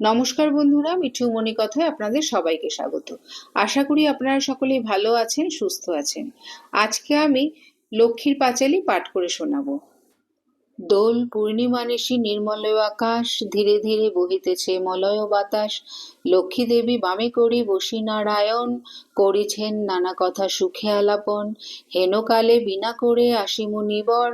নমস্কার বন্ধুরা, মিঠু মনি কথায় আপনাদের সবাইকে স্বাগত। আশা করি আপনারা সকলে ভালো আছেন, সুস্থ আছেন। আজকে আমি লক্ষ্মীর পাঁচালি পাঠ করে শোনাবো। দোল পূর্ণিমা নিশি নির্মলয় আকাশ ধীরে ধীরে বহিতেছে মলয় বাতাস। লক্ষ্মী দেবী বামে করি বসি নারায়ণ, করিছেন নানা কথা সুখে আলাপন। হেনকালে বিনা করে আসি মুনিবর,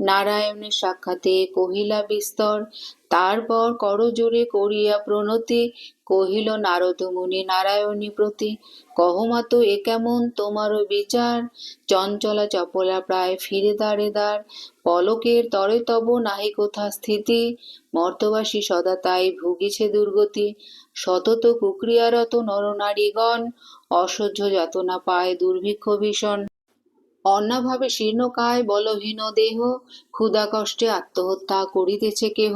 নারায়ণের সাক্ষাতে কহিলা বিস্তর, তারপর করজোরে করিয়া প্রণতি কহিল, নারদ মুনি নারায়ণী প্রতি কহমাত এ কেমন তোমারও বিচার? চঞ্চলা চপলা প্রায় ফিরে দাঁড়ে দাঁড়। পলকের তরে তব নাহি কোথা স্থিতি? মর্তবাসী সদা তাই ভুগিছে দুর্গতি। সতত কুক্রিয়ারত নরনারীগণ, অসহ্য যাতনা পায় দুর্ভিক্ষ ভীষণ। অন্নাভাবে শীর্ণকায় বলহীন দেহ ক্ষুধা কষ্টে আত্মহত্যা করিতেছে কেহ।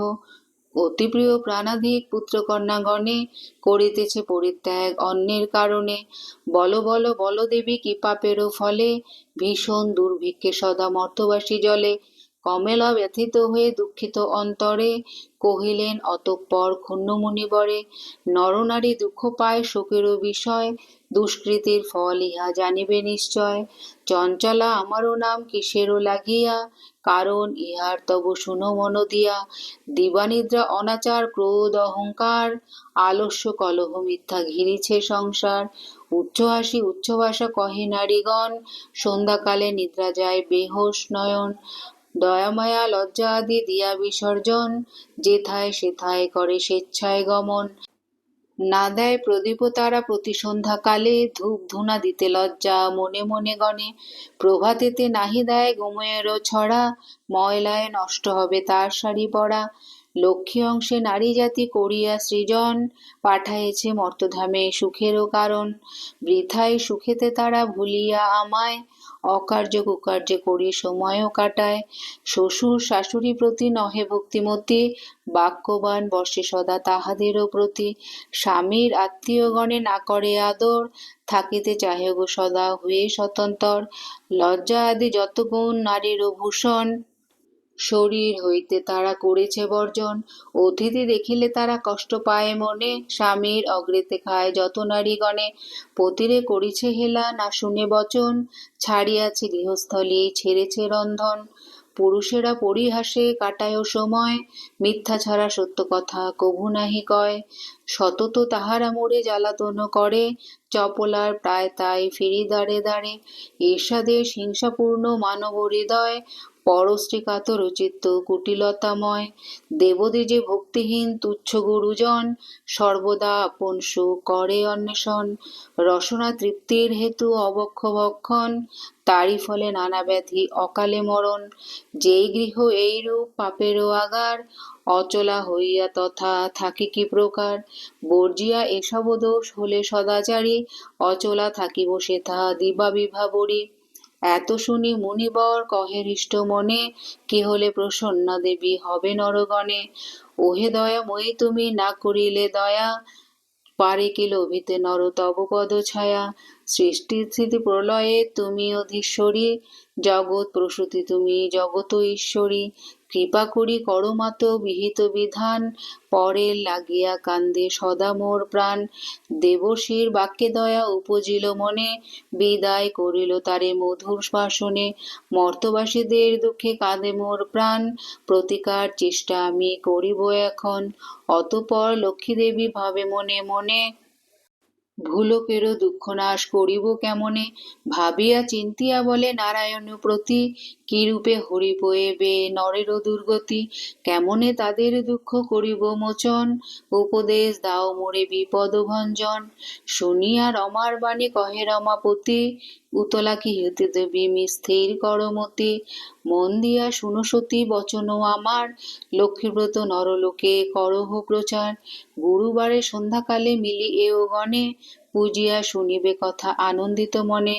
অতিপ্রিয় প্রাণাধিক পুত্রকন্যাগণে করিতেছে পরিত্যাগ অন্যের কারণে। বল বল বল দেবী কি পাপেরও ফলে। ভীষণ দুর্ভিক্ষে সদা মর্তবাসী জলে। কমেলা ব্যথিত হয়ে দুঃখিত অন্তরে কহিলেন, অতঃপর ক্ষুণ্ণ মুনিবরে নরনারী দুঃখ পায় শোকেরও বিষয়, দুষ্কৃতির ফল ইহা জানিবে নিশ্চয়। চঞ্চলা, আমারও নাম কিসেরও লাগিয়া, কারণ ইহার তব শুনো মন দিয়া। দিবানিদ্রা অনাচার, ক্রোধ অহংকার, আলস্য কলহ মিথ্যা ঘিরিছে সংসার। উচ্চ হাসি, উচ্চ ভাষা কহে নারীগণ, সন্ধ্যাকালে নিদ্রা যায় বেহোশ নয়ন। দয়ামায়া লজ্জা আদি দিয়া বিসর্জন, যেথায় সেথায় করে স্বেচ্ছায় গমন। না দেয় প্রদীপ তারা প্রতি সন্ধ্যাকালে ধূপ ধুনা দিতে লজ্জা মনে মনে গণে। প্রভাতেতে নাহি দেয় গোময়েরও ছড়া, ময়লায় নষ্ট হবে তার শাড়ি পরা। লক্ষ্মী অংশে নারী জাতি করিয়া সৃজন পাঠাইছে মর্তধামে সুখেরও কারণ। বৃথায় সুখেতে তারা ভুলিয়া আমায় অকার্য কুকার্য করি, সময়ও কাটায়। শ্বশুর শাশুড়ি প্রতি নহে ভক্তিমতী, বাক্যবান বর্ষে সদা তাহাদেরও প্রতি। স্বামীর আত্মীয়গণে না করে আদর, থাকিতে চাহে গো সদা, হয়ে স্বতন্ত্র। লজ্জা আদি যত গুণ নারীর ভূষণ শরীর হইতে তারা করেছে বর্জন। অতিথি দেখিলে তারা কষ্ট পায় মনে। স্বামীর অগ্রেতে খায় যত নারীগণে। পতিরে করিছে হেলা, না শুনে বচন। ছাড়িয়াছে গৃহস্থলী, ছেড়েছে রন্ধন। পুরুষেরা পরিহাসে কাটায় সময়। মিথ্যা ছাড়া সত্য কথা কভু নাহি কয়। সতত তাহারা মোড়ে জ্বালাতন করে। চপলার প্রায় তাই ফিরি দাঁড়ে দাঁড়ে। ঈর্ষাদেশ, হিংসাপূর্ণ মানব হৃদয়। পরশ্রী কাতর চিত্ত কুটিলতাময়। দেবদে যে ভক্তিহীন তুচ্ছ গুরুজন, সর্বদা আপন সুখ করে অন্বেষণ। রসনা তৃপ্তির হেতু অবক্ষ ভক্ষণ, তারই ফলে নানা ব্যাধি অকালে মরণ। যেই গৃহ এইরূপ পাপেরও আগার, অচলা হইয়া তথা থাকি কি প্রকার? বর্জিয়া এসব দোষ হলে সদাচারী, অচলা থাকিব সেথা দিবা বিভাবরী এত শুনি মুনিবর, কহে হৃষ্ট মনে, কে হলে প্রসন্ন দেবী হবে নরগণে? ওহে দয়া দয়াময়ী তুমি না করিলে দয়া, পারে কি লোভিতে নর তব পদ ছায়া? সৃষ্টি স্থিতি প্রলয়ে তুমি অধীশ্বরী জগৎ প্রসূতি তুমি জগত ঈশ্বরী। কৃপা করি করমাত বিহিত বিধান, পরের লাগিয়া কান্দে সদা মোর প্রাণ। দেবশীর বাক্যে দয়া উপজিল মনে, বিদায় করিল তারে মধুর শাসনে মর্তবাসীদের দুঃখে কাঁদে মোর প্রাণ, প্রতিকার চেষ্টা আমি করিব এখন। অতপর লক্ষ্মী দেবী ভাবে মনে মনে ভুলোকেরও দুঃখ নাশ করিব কেমনে? ভাবিয়া চিন্তিয়া বলে, নারায়ণ, প্রতি কিরূপে হরি বয়েবে নরেরও দুর্গতি? কেমনে তাদের দুঃখ করিব মোচন? উপদেশ দাও মোরে বিপদ ভঞ্জন। শুনিয়া রমার বাণী কহে, রমাপতি উতলা কি হতে দেবী স্থির করমতি মন দিয়া শুনো সতী বচন আমার। লক্ষ্মীব্রত নরলোকে করহ প্রচার। গুরুবারে সন্ধ্যাকালে মিলি এও গণে। পুজিয়া শুনিবে কথা আনন্দিত মনে।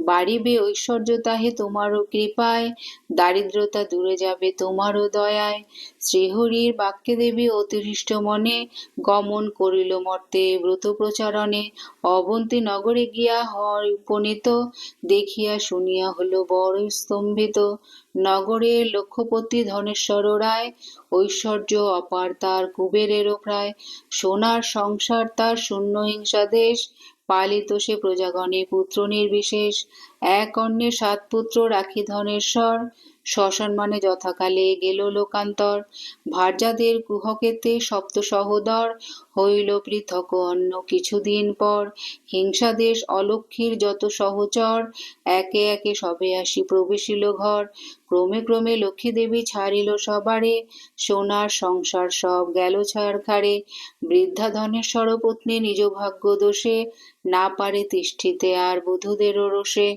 বাড়িবে ঐশ্বর্য তাহে তোমারও কৃপায়, দারিদ্রতা দূরে যাবে তোমারও দয়ায়। শ্রীহরির বাক্যে দেবী অতিরিষ্ট মনে গমন করিল মর্তে ব্রত প্রচারণে। অবন্তী নগরে গিয়া হয় উপনীত, দেখিয়া শুনিয়া হলো বড় স্তম্ভিত। নগরের লক্ষপতি ধনেশ্বর রায়, ঐশ্বর্য অপার তার কুবেরেরও প্রায়। সোনার সংসার তার শূন্য হিংসা দেশ, পালিত সে প্রজাগণে পুত্র নির্বিশেষ। এক অন্যের সাত পুত্র রাখি ধনেশ্বর শ্মশান মানে যথাকালে গেল লোকান্তর। ভার্যাদের কুহকেতে সপ্ত সহোদর হইল পৃথক অন্য কিছুদিন পর। হিংসাদেশ অলক্ষীর যত সহচর, একে একে সবে আসি প্রবেশিল ঘর। ক্রমে ক্রমে লক্ষ্মী দেবী ছাড়িল সবারে, সোনার সংসার সব গেল ছাড়খাড়ে বৃদ্ধা ধনেশ্বর পত্নী নিজ ভাগ্য দোষে, না পারে তিষ্ঠিতে আর বধূদেরও রোষে।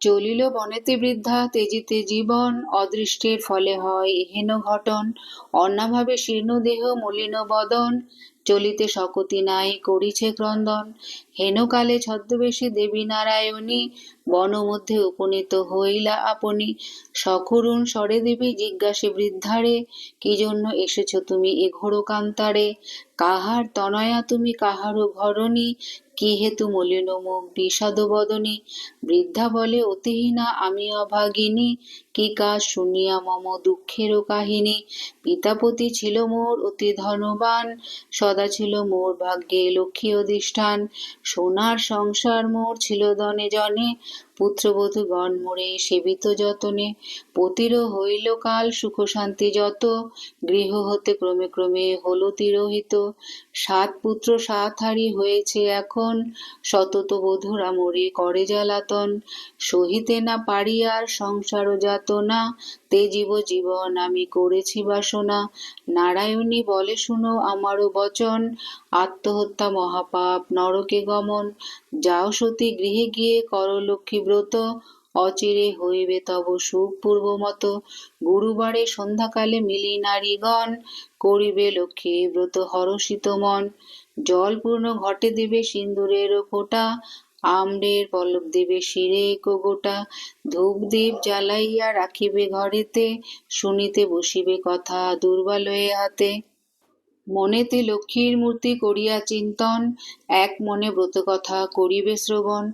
চলিল বনেতে বৃদ্ধা, তেজিতে জীবন, অদৃষ্টের ফলে হয় হেন ঘটন, অন্নাভাবে শীর্ণ দেহ মলিন বদন, চলিতে শকতি নাই করিছে ক্রন্দন। হেনকালে ছদ্মবেশী দেবী নারায়ণী বন মধ্যে উপনীত হইলা আপনি। সখরুণ স্বরে দেবী জিজ্ঞাসে, বৃদ্ধারে, কি জন্য এসেছ তুমি এ ঘোর কান্তারে কাহার তনয়া তুমি কাহারও ঘরণী? কি হেতু মলিন মুখ বিষাদ বদনী বৃদ্ধা বলে, অতিহীনা আমি অভাগিনী। কি কাজ শুনিয়া মম দুঃখেরও কাহিনী? পিতাপতি ছিল মোর অতি ধনবান, সদা ছিল মোর ভাগ্যে লক্ষ্মী অধিষ্ঠান। সোনার সংসার মোর ছিল দনে জনে। পুত্রবধূ গণ মোরে সেবিত যতনে পতির হইল কাল সুখ শান্তি যত, গৃহ হতে ক্রমে ক্রমে হল তিরোহিত। সাত পুত্র, সাত হারি হয়েছে এখন শতত বধুরা মোরে করে জ্বালাতন। সহিতে না পারি আর সংসার যাতনা তে জীব জীবন আমি করেছি বাসনা। নারায়ণী বলে শুনো আমারও বচন, আত্মহত্যা মহাপাপ নরকে গমন। যাও সতী গৃহে গিয়ে কর লক্ষ্মী ব্রত অচিরে হইবে তব সুখ পূর্বমত। গুরুবারে সন্ধ্যাকালে মিলি নারীগণ করিবে লক্ষ্মী ব্রত হরষিত মন। জল পূর্ণ ঘটে দিবে সিন্দুরের ফোঁটা আম্রের পলক দেবে শিরে গোটা ধূপ দ্বীপ জ্বালাইয়া রাখিবে ঘরেতে, শুনিতে বসিবে কথা দুর্বালয়ে হাতে। মনেতে লক্ষ্মীর মূর্তি করিয়া চিন্তন, এক মনে ব্রত কথা করিবে শ্রবণ।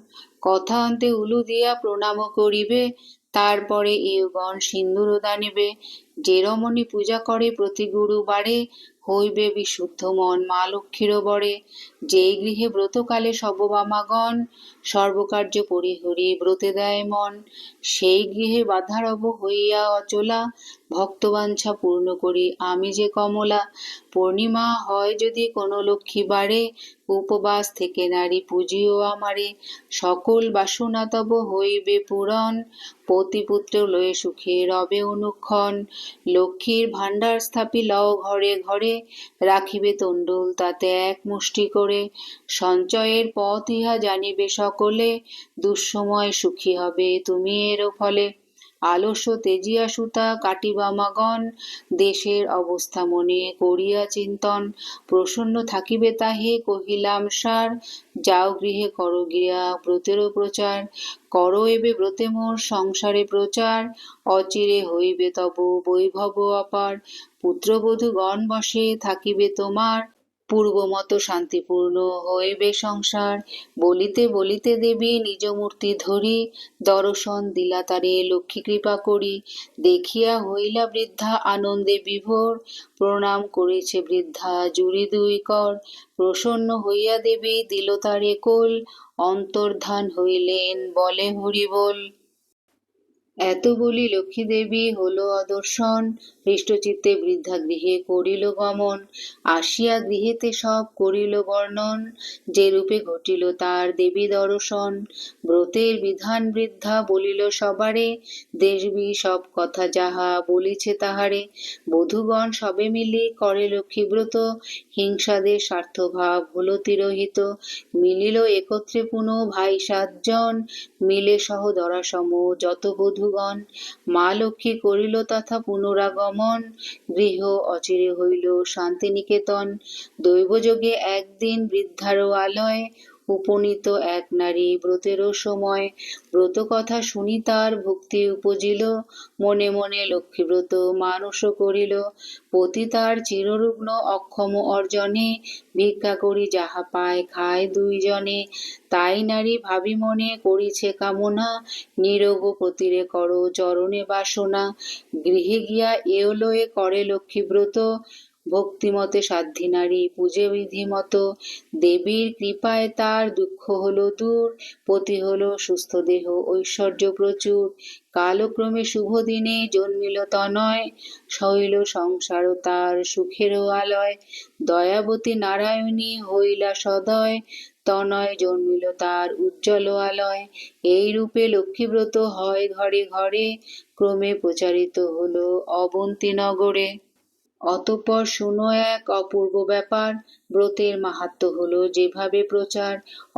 কথা অন্তে উলু দিয়া প্রণাম করিবে, তারপরে এগণ সিন্দুর দানিবে। যে রমণী পূজা করে প্রতি গুরুবারে। হইবে বিশুদ্ধ মন মা লক্ষ্মীর বরে যেই গৃহে ব্রতকালে সববামাগণ সর্বকার্য পরিহরি ব্রতে দেয় মন। সেই গৃহে বাধারব হইয়া অচলা। ভক্তবাঞ্ছা পূর্ণ করি আমি যে কমলা। পূর্ণিমা হয় যদি কোনো লক্ষ্মী বারে। উপবাস থেকে নারী পুজিও আমারে। সকল বাসনা তব হইবে পূরণ। পতিপুত্র লয়ে সুখে রবে অনুক্ষণ। লক্ষ্মীর ভাণ্ডার স্থাপি লও ঘরে ঘরে রাখিবে তণ্ডুল তাতে এক মুষ্টি করে। সঞ্চয়ের পথ ইহা জানিবে সকলে, দুঃসময় সুখী হবে তুমি এর ফলে। আলস্য তেজিয়া সুতা কাটিবামাগণ দেশের অবস্থা মনে করিয়া চিন্তন। প্রসন্ন থাকিবে তাহে, কহিলাম, সার, যাও গৃহে কর গিয়া ব্রতেরও প্রচার। কর এবে ব্রতে মোর, সংসারে প্রচার। অচিরে হইবে তব বৈভব অপার। পুত্রবধূ গণ বসে থাকিবে তোমার। পূর্বমত শান্তিপূর্ণ হইবে সংসার। বলিতে বলিতে দেবী নিজ মূর্তি ধরি, দর্শন দিলা তারে, লক্ষ্মী কৃপা করি। দেখিয়া হইলা বৃদ্ধা আনন্দে বিভোর, প্রণাম করেছে বৃদ্ধা জুড়ি দুই কর। প্রসন্ন হইয়া দেবী দিল তারে কোল, অন্তর্ধান হইলেন বলে হরি বল এত বলি লক্ষ্মী দেবী হলো অদর্শন, হৃষ্টচিত্তে বৃদ্ধা গৃহে করিল গমন, আসিয়া গৃহেতে সব করিল বর্ণন, যে রূপে ঘটিল তার দেবী দর্শন। ব্রতের বিধান বৃদ্ধা বলিল সবারে দেশবি সব কথা যাহা বলিছে তাহারে। বধূগণ সবে মিলি করে লক্ষ্মী ব্রত, হিংসাদের স্বার্থভাব হলো তিরোহিত। মিলিল একত্রে পুনঃ ভাই সাতজন, মিলে সহ দরাসম যত বধূগণ মা লক্ষ্মী করিল তথা পুনরাগমন। গৃহ অচিরে হইল শান্তিনিকেতন। দৈবযোগে একদিন বৃদ্ধারও আলয় উপনীত এক নারী ব্রতেরও সময় ব্রত কথা শুনি তার ভক্তি উপজিল। মনে মনে লক্ষ্মীব্রত মানস করিল। পতি তার চিররুগ্ন অক্ষম অর্জনে ভিক্ষা করি যাহা পায় খায় দুইজনে। তাই নারী ভাবি মনে করিছে কামনা। নিরোগ প্রতিরে কর চরণে বাসনা। গৃহে গিয়া এওলয়ে করে লক্ষ্মীব্রত। ভক্তিমতে সাধ্যী নারী পূজে বিধি মতো দেবীর কৃপায় তার দুঃখ হলো দূর, পতি হলো সুস্থ দেহ, ঐশ্বর্য প্রচুর। কালক্রমে শুভ দিনে জন্মিল তনয় শৈল সংসার তার সুখেরও আলয়। দয়াবতী নারায়ণী হইলা সদয়, তনয় জন্মিল তার উজ্জ্বল আলয়। এই রূপে লক্ষ্মীব্রত হয় ঘরে ঘরে, ক্রমে প্রচারিত হলো অবন্তী নগরে। অতঃপর শুনো এক অপূর্ব ব্যাপার। ব্রতের মাহাত্ম হল যেভাবে প্রচার।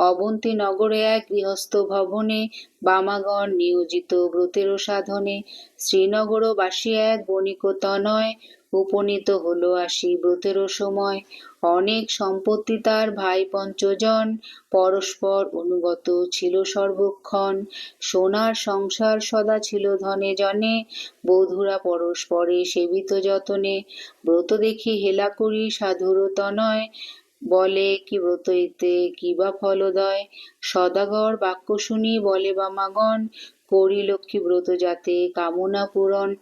অবন্তী নগরে এক গৃহস্থ ভবনে বামাগণ নিয়োজিত ব্রতেরও সাধনে। শ্রীনগরবাসী এক বণিক তনয় উপনীত হলো আসি ব্রতেরও সময়। অনেক সম্পত্তি তার ভাই পঞ্চজন, পরস্পর অনুগত ছিল সর্বক্ষণ। সোনার সংসার সদা ছিল ধনে জনে, বধুরা পরস্পরে সেবিত যতনে। ব্রত দেখি হেলা করি সাধুর তনয়, বলে কি ব্রত ইতে কি বা ফলদয়? সদাগর বাক্য শুনি বলে বামাগণ, করি লক্ষ্মী ব্রত যাতে কামনা পূরণ।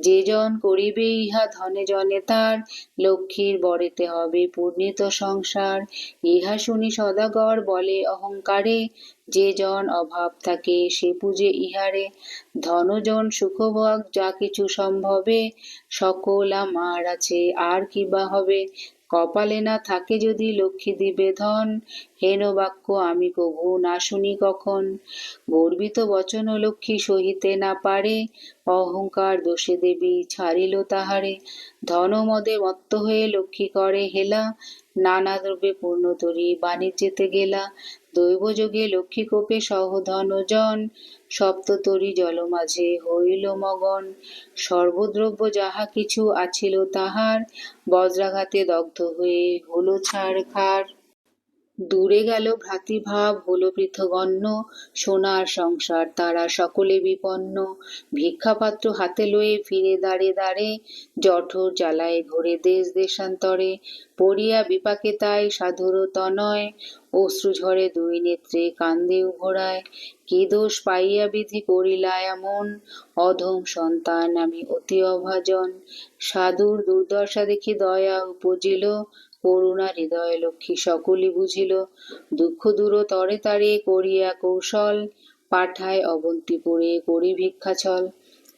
যে জন করিবে, ইহা ধনে জনে তার। লক্ষ্মীর বরেতে হবে পূর্ণিত সংসার। ইহা শুনি সদাগর বলে অহংকারে। যে জন অভাব থাকে, সে পুজে ইহারে। ধনজন সুখভোগ, যা কিছু সম্ভবে, সকল আমার আছে, আর কি বা হবে? কপালে না থাকে যদি লক্ষ্মী দিবে ধন হেন বাক্য আমি কভু না শুনি কখন? গর্বিত বচন লক্ষ্মী সহিতে না পারে, অহংকার দোষে দেবী ছাড়িল তাহারে। ধনমদে মত্ত হয়ে লক্ষ্মী করে হেলা, নানা দ্রব্যে পূর্ণ তরি বাণিজ্যেতে গেলা। দৈবযোগে লক্ষ্মীকোপে কোপে জন ধনজন সপ্ততরী জল মাঝে হইল মগন। সর্বদ্রব্য যাহা কিছু আছিল তাহার, বজ্রাঘাতে দগ্ধ হয়ে হলো ছাড় খার দূরে গেল ভ্রাতৃভাব, হলো পৃথগণ্য, সোনার সংসার তারা সকলে বিপন্ন। ভিক্ষাপাত্র হাতে লয়ে ফিরে দাঁড়ে দাঁড়ে, জঠর জ্বালায় ঘোরে দেশ দেশান্তরে। পড়িয়া বিপাকে তাই সাধুর তনয় অশ্রু ঝরে দুই নেত্রে কান্দে উভরায় কি দোষ পাইয়া বিধি করিলা এমন? অধম সন্তান আমি অতি অভাজন। সাধুর দুর্দশা দেখি দয়া উপজিল করুণা হৃদয় লক্ষ্মী সকলই বুঝিল, দুঃখ দূর তরে তারে করিয়া কৌশল, পাঠায় অবন্তিপুরে করি ভিক্ষাছল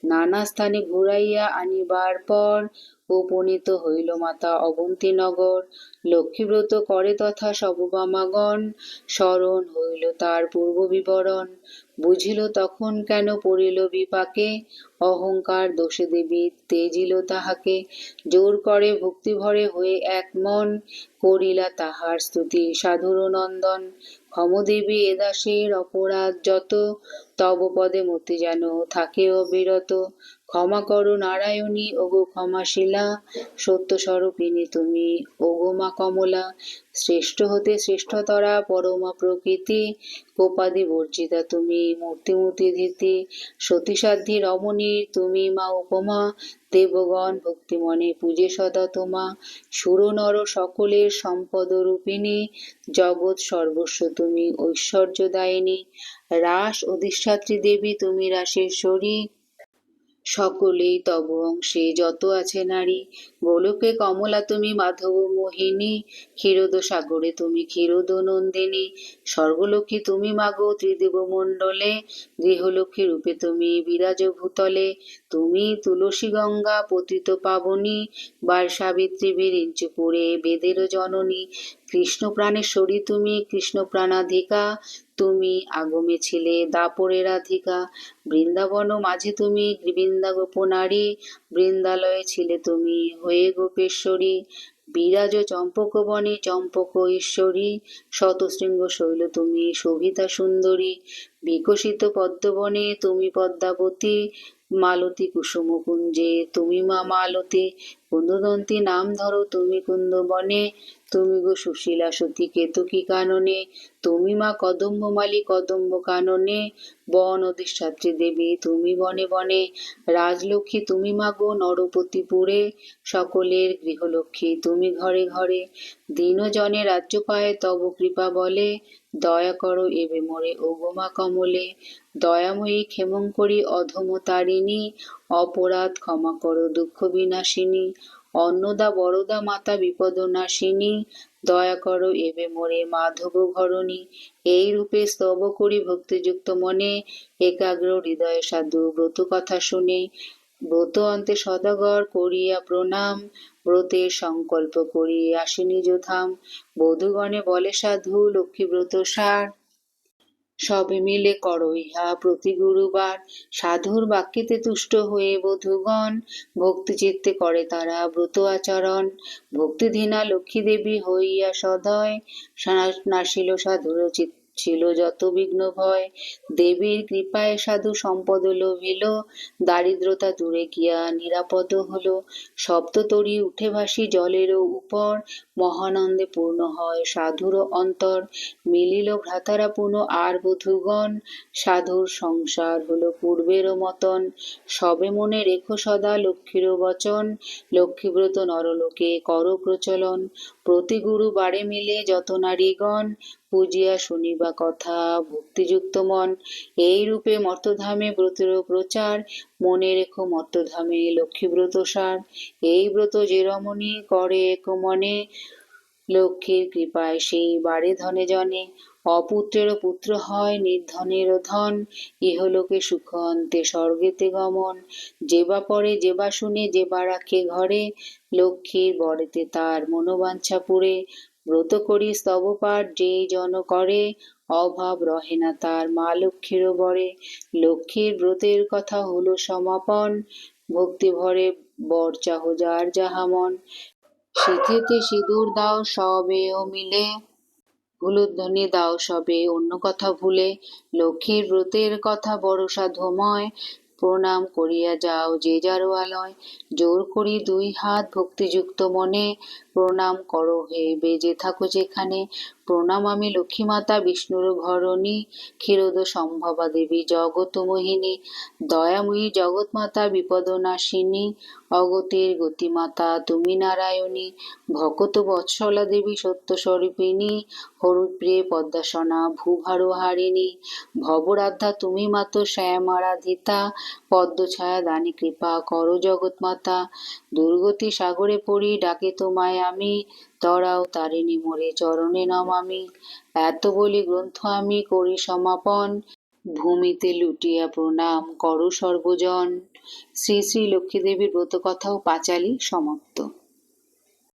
নানা স্থানে ঘুরাইয়া আনিবার পর উপনীত হইল মাতা অবন্তীনগর লক্ষ্মীব্রত করে তথা সববামাগণ। স্মরণ হইল তার পূর্ব বিবরণ বুঝিল তখন কেন পড়িল বিপাকে? অহংকার দোষে দেবী তেজিল তাহাকে। জোর করে ভক্তিভরে হয়ে এক মন করিলা তাহার স্তুতি। সাধুর নন্দন। ক্ষমদেবী এদাসের অপরাধ যত তব পদে মতি যেন থাকে অবিরত ক্ষমা করো নারায়ণী, ওগো ক্ষমাশীলা। সত্য স্বরূপিনী তুমি, ওগো মা কমলা। শ্রেষ্ঠ হতে শ্রেষ্ঠতরা, পরমা প্রকৃতি। কোপাদি বর্জিতা তুমি মূর্তিমূর্তি ধীতি। সতীসাধ্যী রমণী, তুমি মা উপমা। দেবগণ ভক্তিমনে পূজে সদা তোমা। সুর নর সকলের সম্পদ রূপিণী জগৎ সর্বস্ব তুমি, ঐশ্বর্যদায়িনী। রাস অধিষ্ঠাত্রী দেবী, তুমি রাসেশ্বরী সকলেই তব অংশে যত আছে নারী। গোলকে কমলা, তুমি মাধব মোহিনী। ক্ষীরদ সাগরে, তুমি ক্ষীরদ নন্দিনী। স্বর্গলক্ষ্মী, তুমি মাগো ত্রিদেব মণ্ডলে। গৃহলক্ষ্মী রূপে, তুমি বিরাজ ভূতলে তুমি তুলসী গঙ্গা, পতিত পাবনী। বার সাবিত্রী বিরিঞ্চপুরে বেদের জননী। কৃষ্ণ প্রাণেশ্বরী তুমি কৃষ্ণ প্রাণাধিকা তুমি, আগমে ছিলে দাপরের রাধিকা বৃন্দাবন মাঝে তুমি বৃন্দা গোপনারী বৃন্দালয়ে ছিলে তুমি, হয়ে গোপেশ্বরী। বিরাজ চম্পক বনে চম্পক ঈশ্বরী, শতশৃঙ্গ শৈল তুমি, শোভিতা সুন্দরী। বিকশিত পদ্মবনে তুমি পদ্মাবতী, মালতী কুসুম কুঞ্জে তুমি মা মালতী। কুন্দদন্তী নাম ধরো, তুমি কুন্দ বনে তুমি গো সুশীলা সতী কেতকী কাননে, তুমি মা কদম্বমালী কদম্ব কাননে, বন অধিষ্ঠাত্রী দেবী তুমি বনে বনে, রাজলক্ষ্মী তুমি মা গো নরপতিপুরে, সকলের গৃহলক্ষ্মী তুমি ঘরে ঘরে, দীনজনে রাজ্য পায় তব কৃপা বলে, দয়া করো এবে মোরে ও গোমা কমলে, দয়াময়ী ক্ষেমঙ্করী অধম তারিণী অপরাধ ক্ষমা করো, দুঃখ বিনাশিনী। অন্নদা, বরদা, মাতা বিপদ নাশিনী দয়া করো এবে মোরে মাধব ঘরণী। এই রূপে স্তব করি ভক্তিযুক্ত মনে, একাগ্র হৃদয় সাধু ব্রত কথা শুনে। ব্রত অন্তে সদাগর করিয়া প্রণাম, ব্রতের সংকল্প করি আসি নিজ ধাম। বধূগণে বলে সাধু, লক্ষ্মী ব্রত সার। সবে মিলে করো ইহা প্রতি গুরুবার। সাধুর বাক্যেতে তুষ্ট হয়ে বধুগণ, ভক্তি চিত্তে করে তারা ব্রত আচরণ। ভক্তিধীনা লক্ষ্মী দেবী হইয়া সদয় নাসিল সাধুর চিত্ত ছিল যত বিঘ্ন ভয়, দেবীর কৃপায় সাধু সম্পদ লোভিল, দারিদ্রতা দূরে গিয়া নিরাপদ হলো। সপ্ততরী উঠে ভাসি জলেরও উপর, মহানন্দে পূর্ণ হয় সাধুর অন্তর। মিলিল ভ্রাতারা পুনঃ আর বধূগণ, সাধুর সংসার হলো পূর্বেরও মতন। সবে মনে রেখো সদা লক্ষ্মীর বচন, লক্ষ্মীব্রত নরলোকে কর প্রচলন। প্রতি গুরু বারে মিলে যত নারীগণ পূজিয়া শুনিবা কথা, ভক্তিযুক্ত মন, এই রূপে মর্তধামে ব্রতের প্রচার, মনে রেখো মর্তধামে লক্ষ্মীব্রত সার। এই ব্রত যে রমণী করে এক মনে লক্ষ্মীর কৃপায় সেই বারে ধনে জনে। অপুত্রেরও পুত্র হয়, নির্ধনেরও ধন ইহলোকে সুখ অন্তে স্বর্গেতে গমন। যেবা পরে যেবা শুনে, যেবা রাখে ঘরে লক্ষ্মীর বরেতে তার মনোবাঞ্ছা পুরে ব্রত করি স্তব পাঠ যেই জন করে, অভাব রহে না তার মা লক্ষ্মীরও বরে। লক্ষ্মীর ব্রতের কথা হলো সমাপন, ভক্তি ভরে বর চাহ যার যাহা মন। সিথিতে সিঁদুর দাও সবেও মিলে। ভুলুধ্বনি দাও সবে, অন্য কথা ভুলে লক্ষ্মীর ব্রতের কথা বড় সাধময়। প্রণাম করিয়া যাও যে যার আলয়, জোর করি দুই হাত ভক্তিযুক্ত মনে প্রণাম করো হে বেজে থাকো যেখানে প্রণাম আমি লক্ষ্মী মাতা বিষ্ণুর ঘরণী, ক্ষীরোদ সম্ভবা দেবী জগত মোহিনী দয়াময়ী জগৎ মাতা বিপদ নাশিনী অগতির গতিমাতা তুমি নারায়ণী ভকত বৎসলা দেবী সত্য স্বরূপিণী হরুপ্রিয়ে পদ্মাসনা ভূভার হারিণী ভবরাধ্যা তুমি মাত শ্যাম আরাধিতা পদ্মছায়া দানি কৃপা কর জগৎ মাতা দুর্গতি সাগরে পড়ি ডাকে তোমায় আমি তরাও তারিণী মোরে, চরণে নমামি এত বলি গ্রন্থ আমি করি সমাপন। ভূমিতে লুটিয়া প্রণাম করো সর্বজন। শ্রী শ্রী লক্ষ্মীদেবীর ব্রত কথাও পাঁচালী সমাপ্ত।